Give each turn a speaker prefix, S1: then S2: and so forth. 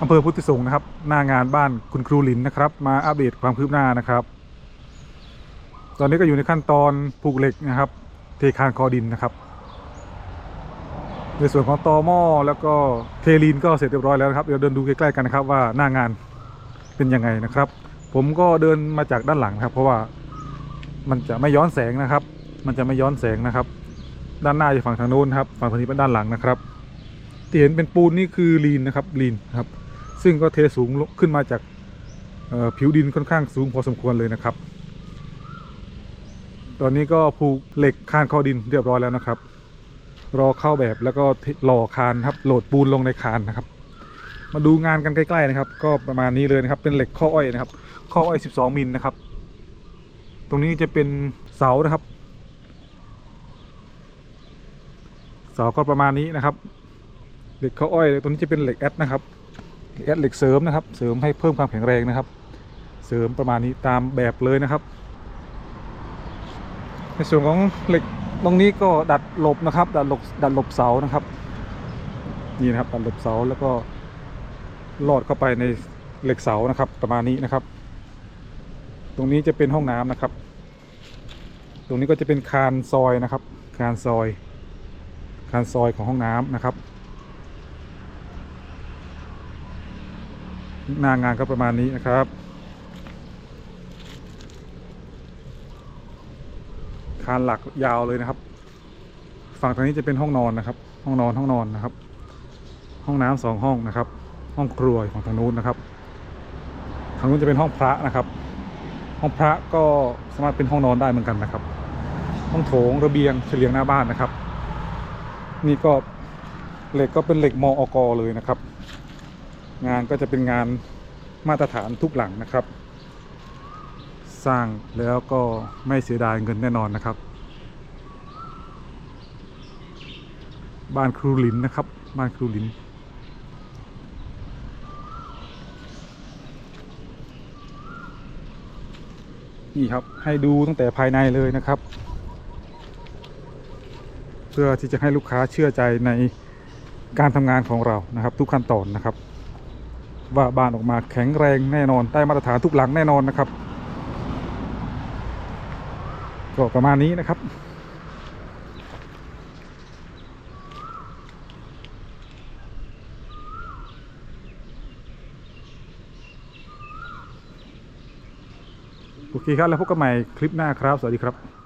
S1: อำเภอพุทธิสงฆ์นะครับ หน้างานบ้านคุณครูหลินนะครับ มาอัปเดตความคืบหน้านะครับ ตอนนี้ก็อยู่ในขั้นตอนผูกเหล็กนะครับ เทคานคอดินนะครับ ในส่วนของตอหม้อแล้วก็เทลีนก็เสร็จเรียบร้อยแล้วนะครับเดี๋ยวเดินดูใกล้ๆกันนะครับ ว่าหน้างานเป็นยังไงนะครับ ผมก็เดินมาจากด้านหลังครับ เพราะว่ามันจะไม่ย้อนแสงนะครับ มันจะไม่ย้อนแสงนะครับ ด้านหน้าจะฝั่งทางโน้นครับ ฝั่งทางนี้เป็นด้านหลังนะครับที่เห็นเป็นปูนนี่คือลีนนะครับลีนครับ ซึ่งก็เทสูงขึ้นมาจากผิวดินค่อนข้างสูงพอสมควรเลยนะครับ ตอนนี้ก็ผูกเหล็กคานคอดินเรียบร้อยแล้วนะครับ รอเข้าแบบแล้วก็หล่อคานครับโหลดปูนลงในคานนะครับ มาดูงานกันใกล้ๆนะครับ ก็ประมาณนี้เลยนะครับเป็นเหล็กข้ออ้อยนะครับ ข้ออ้อย 12 มิลนะครับ ตรงนี้จะเป็นเสานะครับ เสาก็ประมาณนี้นะครับ เหล็กข้ออ้อยตัวนี้จะเป็นเหล็กแอดนะครับ แอดเหล็กเสริมนะครับ เสริมให้เพิ่มความแข็งแรงนะครับ เสริมประมาณนี้ตามแบบเลยนะครับ ในส่วนของเหล็กตรงนี้ก็ดัดหลบนะครับ ดัดหลบดัดหลบเสานะครับ นี่นะครับดัดหลบเสาแล้วก็ลอดเข้าไปในเหล็กเสานะครับ ประมาณนี้นะครับ ตรงนี้จะเป็นห้องน้ำนะครับ ตรงนี้ก็จะเป็นคานซอยนะครับ คานซอย คานซอยของห้องน้ำนะครับ หน้างานก็ประมาณนี้นะครับ คานหลักยาวเลยนะครับ ฝั่งทางนี้จะเป็นห้องนอนนะครับ ห้องนอนห้องนอนนะครับ ห้องน้ำสองห้องนะครับ ห้องครัวของทางนู้นนะครับ ทางนู้นจะเป็นห้องพระนะครับ ห้องพระก็สามารถเป็นห้องนอนได้เหมือนกันนะครับ ห้องโถงระเบียงเฉลียงหน้าบ้านนะครับ นี่ก็เหล็กก็เป็นเหล็กมออกเลยนะครับ งานก็จะเป็นงานมาตรฐานทุกหลังนะครับ สร้างแล้วก็ไม่เสียดายเงินแน่นอนนะครับ บ้านครูลินนะครับ บ้านครูลินนี่ครับให้ดูตั้งแต่ภายในเลยนะครับ เพื่อที่จะให้ลูกค้าเชื่อใจในการทำงานของเรานะครับ ทุกขั้นตอนนะครับ ว่าบ้านออกมาแข็งแรงแน่นอนได้มาตรฐานทุกหลังแน่นอนนะครับ ก็ประมาณนี้นะครับโอเคครับแล้วพบกันใหม่คลิปหน้าครับ สวัสดีครับ